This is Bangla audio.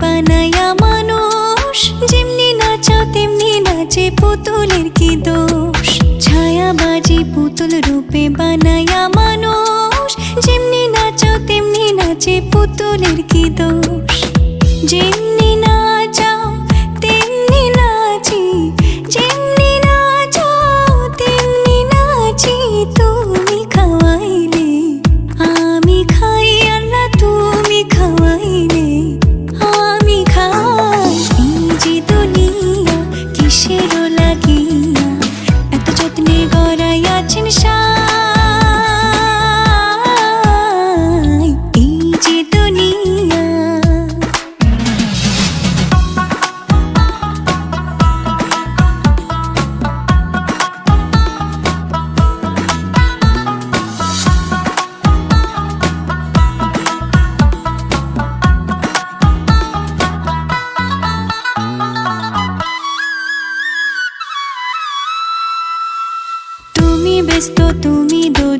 বানায়া মানুষ, যেমনি নাচাও তেমনি নাচে পুতুলের কি দোষ? ছায়াবাজি পুতুল রূপে বানায়া মানুষ, যেমনি নাচাও তেমনি নাচে পুতুলের কি দোষ? যেমনি 请你相